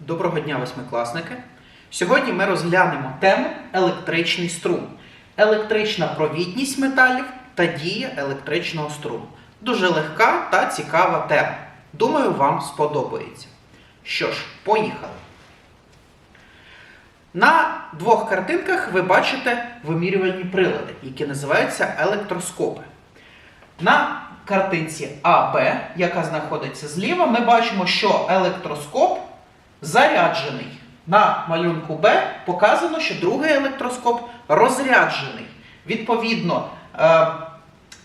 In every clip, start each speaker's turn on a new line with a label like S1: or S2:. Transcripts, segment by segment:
S1: Доброго дня, восьмикласники! Сьогодні ми розглянемо тему електричний струм, електрична провідність металів та дія електричного струму. Дуже легка та цікава тема. Думаю, вам сподобається. Що ж, поїхали. На двох картинках ви бачите вимірювальні прилади, які називаються електроскопи. На картинці АБ, яка знаходиться зліва, ми бачимо, що електроскоп заряджений. На малюнку Б показано, що другий електроскоп розряджений. Відповідно, е,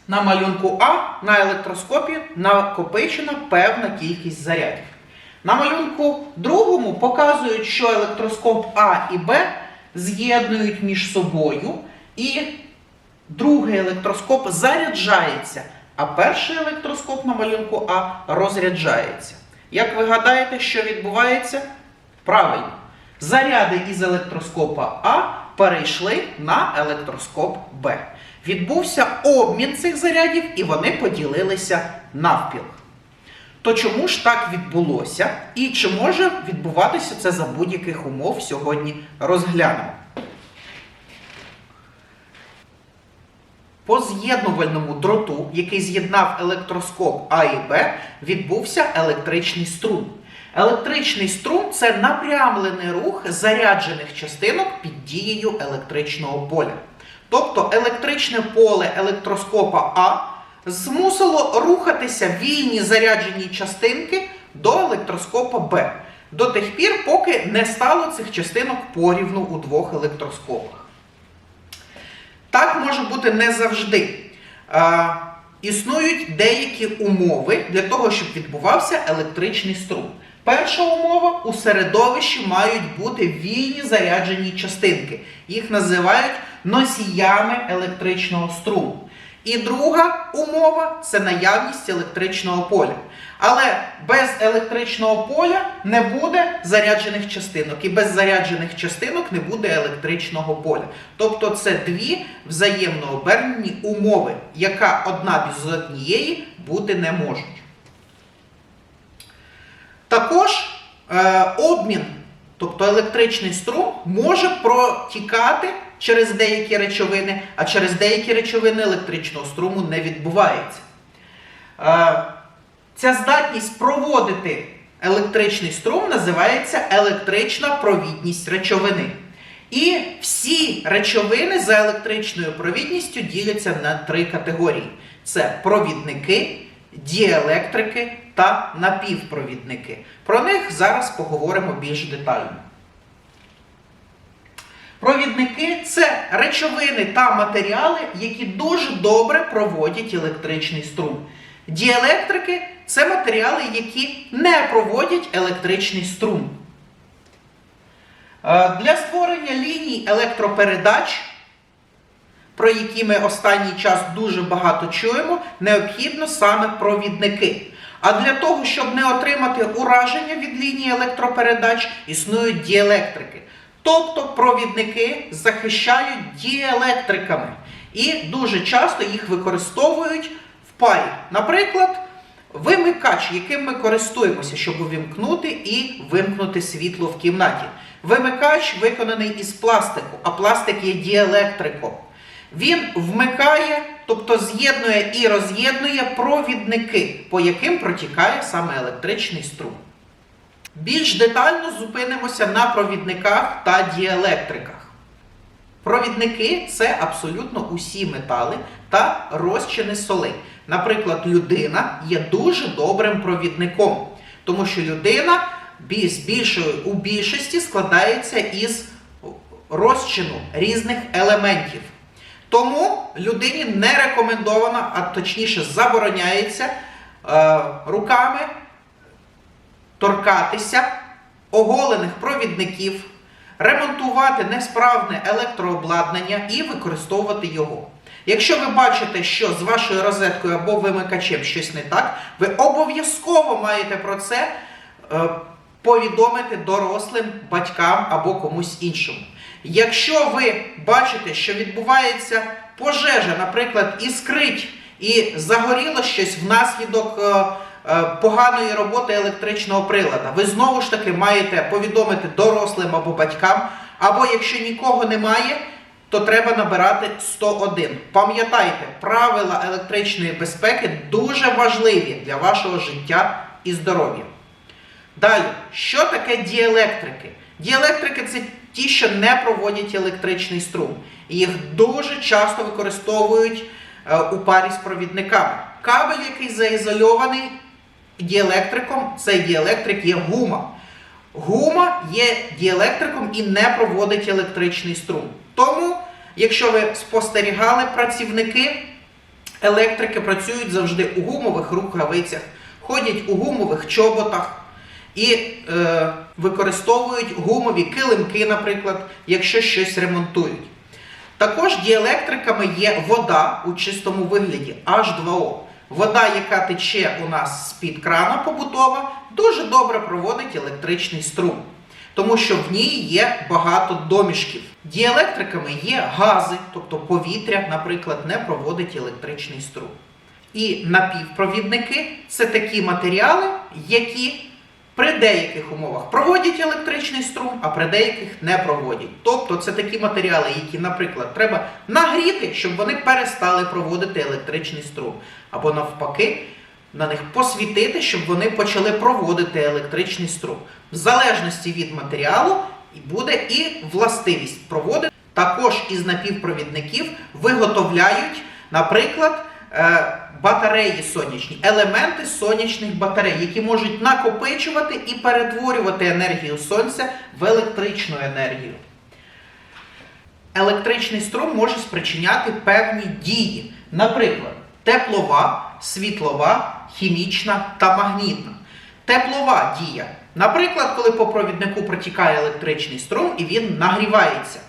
S1: на малюнку А на електроскопі накопичена певна кількість зарядів. На малюнку другому показують, що електроскоп А і Б з'єднують між собою, і другий електроскоп заряджається, а перший електроскоп на малюнку А розряджається. Як ви гадаєте, що відбувається? Правильно. Заряди із електроскопа А перейшли на електроскоп Б. Відбувся обмін цих зарядів, і вони поділилися навпіл. То чому ж так відбулося? І чи може відбуватися це за будь-яких умов сьогодні розглянемо. По з'єднувальному дроту, який з'єднав електроскоп А і Б, відбувся електричний струм. Електричний струм це напрямлений рух заряджених частинок під дією електричного поля. Тобто електричне поле електроскопа А змусило рухатися вільні заряджені частинки до електроскопа Б до тих пір, поки не стало цих частинок порівну у двох електроскопах. Так може бути не завжди. Е, існують деякі умови для того, щоб відбувався електричний струм. Перша умова у середовищі мають бути вільні заряджені частинки. Їх називають носіями електричного струму. І друга умова це наявність електричного поля. Але без електричного поля не буде заряджених частинок, і без заряджених частинок не буде електричного поля. Тобто це дві взаємно обернені умови, яка одна без однієї бути не можуть. Також е, обмін, тобто електричний струм, може протікати через деякі речовини, а через деякі речовини електричного струму не відбувається. Е, ця здатність проводити електричний струм називається електрична провідність речовини. І всі речовини за електричною провідністю діляться на три категорії: це провідники, діелектрики та напівпровідники. Про них зараз поговоримо більш детально. Провідники це речовини та матеріали, які дуже добре проводять електричний струм. Діелектрики це матеріали, які не проводять електричний струм. Е, Для створення ліній електропередач, про які ми останній час дуже багато чуємо, необхідно саме провідники. А для того, щоб не отримати ураження від лінії електропередач, існують діелектрики. Тобто провідники захищають діелектриками. І дуже часто їх використовують в парі. Наприклад, вимикач, яким ми користуємося, щоб увімкнути і вимкнути світло в кімнаті. Вимикач виконаний із пластику, а пластик є діелектриком. Він вмикає, тобто з'єднує і роз'єднує провідники, по яким протікає саме електричний струм. Більш детально зупинимося на провідниках та діелектриках. Провідники це абсолютно усі метали та розчини солей. Наприклад, людина є дуже добрим провідником, тому що людина у більшості складається із розчину різних елементів. Тому людині не рекомендовано, а точніше забороняється е, руками торкатися оголених провідників, ремонтувати несправне електрообладнання і використовувати його. Якщо ви бачите, що з вашою розеткою або вимикачем щось не так, ви обов'язково маєте про це е, повідомити дорослим батькам або комусь іншому. Якщо ви бачите, що відбувається пожежа, наприклад, іскрить і загоріло щось внаслідок е, поганої роботи електричного прилада. Ви знову ж таки маєте повідомити дорослим або батькам, або якщо нікого немає, то треба набирати 101. Пам'ятайте, правила електричної безпеки дуже важливі для вашого життя і здоров'я. Далі, що таке діелектрики? Діелектрики це ті, що не проводять електричний струм. Їх дуже часто використовують е, у парі з провідниками. Кабель, який заізольований діелектриком, цей діелектрик є гума. Гума є діелектриком і не проводить електричний струм. Тому, якщо ви спостерігали, працівники електрики працюють завжди у гумових рукавицях, ходять у гумових чоботах і е, використовують гумові килимки, наприклад, якщо щось ремонтують. Також діелектриками є вода у чистому вигляді H2O. Вода, яка тече у нас з-під крана побутова, дуже добре проводить електричний струм, тому що в ній є багато домішків. Діелектриками є гази, тобто повітря, наприклад, не проводить електричний струм. І напівпровідники це такі матеріали, які при деяких умовах проводять електричний струм, а при деяких не проводять. Тобто це такі матеріали, які, наприклад, треба нагріти, щоб вони перестали проводити електричний струм. Або навпаки, на них посвітити, щоб вони почали проводити електричний струм. В залежності від матеріалу буде і властивість проводити. Також із напівпровідників виготовляють, наприклад, е, батареї сонячні, елементи сонячних батарей, які можуть накопичувати і перетворювати енергію сонця в електричну енергію. Електричний струм може спричиняти певні дії, наприклад, теплова, світлова, хімічна та магнітна. Теплова дія. Наприклад, коли по провіднику протікає електричний струм і він нагрівається.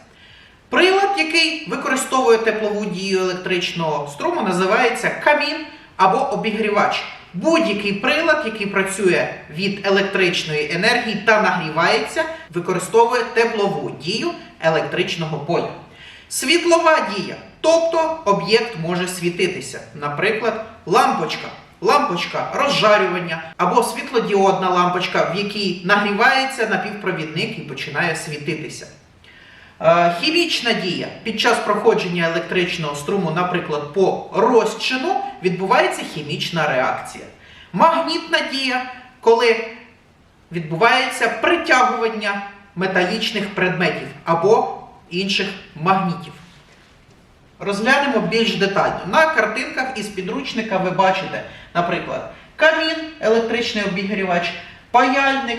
S1: Прилад, який використовує теплову дію електричного струму, називається камін або обігрівач. Будь-який прилад, який працює від електричної енергії та нагрівається, використовує теплову дію електричного поля. Світлова дія, тобто об'єкт може світитися, наприклад, лампочка. Лампочка розжарювання або світлодіодна лампочка, в якій нагрівається напівпровідник і починає світитися. Е, Хімічна дія під час проходження електричного струму, наприклад, по розчину, відбувається хімічна реакція. Магнітна дія, коли відбувається притягування металічних предметів або інших магнітів. Розглянемо більш детально. На картинках із підручника ви бачите, наприклад, камін, електричний обігрівач, паяльник.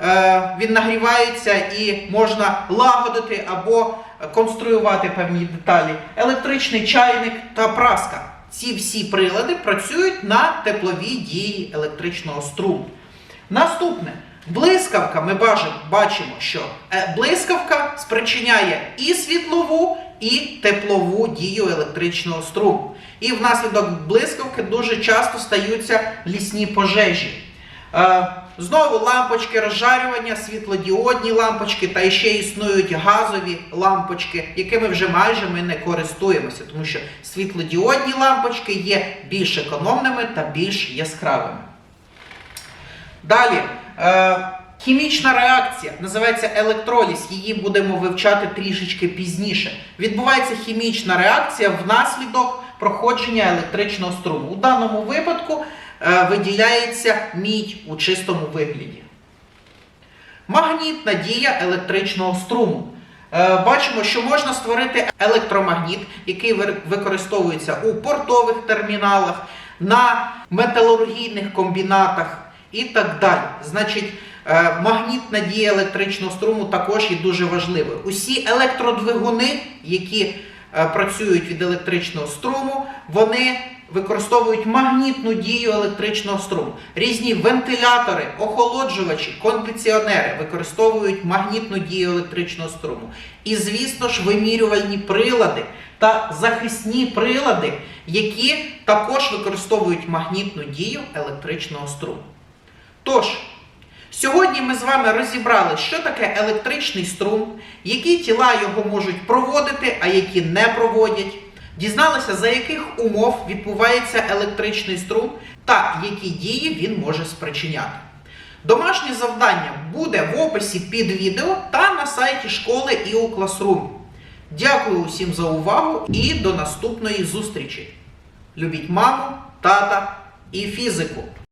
S1: Е, Він нагрівається і можна лагодити або конструювати певні деталі. Електричний чайник та праска. Ці всі прилади працюють на тепловій дії електричного струму. Наступне. Блискавка, ми бачимо, що е, блискавка спричиняє і світлову, і теплову дію електричного струму. І внаслідок блискавки дуже часто стаються лісні пожежі. Е, Знову лампочки розжарювання, світлодіодні лампочки, та ще існують газові лампочки, якими вже майже ми не користуємося, тому що світлодіодні лампочки є більш економними та більш яскравими. Далі. Е, хімічна реакція називається електроліз. Її будемо вивчати трішечки пізніше. Відбувається хімічна реакція внаслідок проходження електричного струму. У даному випадку виділяється мідь у чистому вигляді. Магнітна дія електричного струму. Е, Бачимо, що можна створити електромагніт, який використовується у портових терміналах, на металургійних комбінатах і так далі. Значить, е, магнітна дія електричного струму також є дуже важливою. Усі електродвигуни, які е, працюють від електричного струму, вони використовують магнітну дію електричного струму. Різні вентилятори, охолоджувачі, кондиціонери використовують магнітну дію електричного струму. І, звісно ж, вимірювальні прилади та захисні прилади, які також використовують магнітну дію електричного струму. Тож, сьогодні ми з вами розібрали, що таке електричний струм, які тіла його можуть проводити, а які не проводять. Дізналися, за яких умов відбувається електричний струм, та які дії він може спричиняти. Домашнє завдання буде в описі під відео та на сайті школи і у класрумі. Дякую усім за увагу і до наступної зустрічі! Любіть маму, тата і фізику!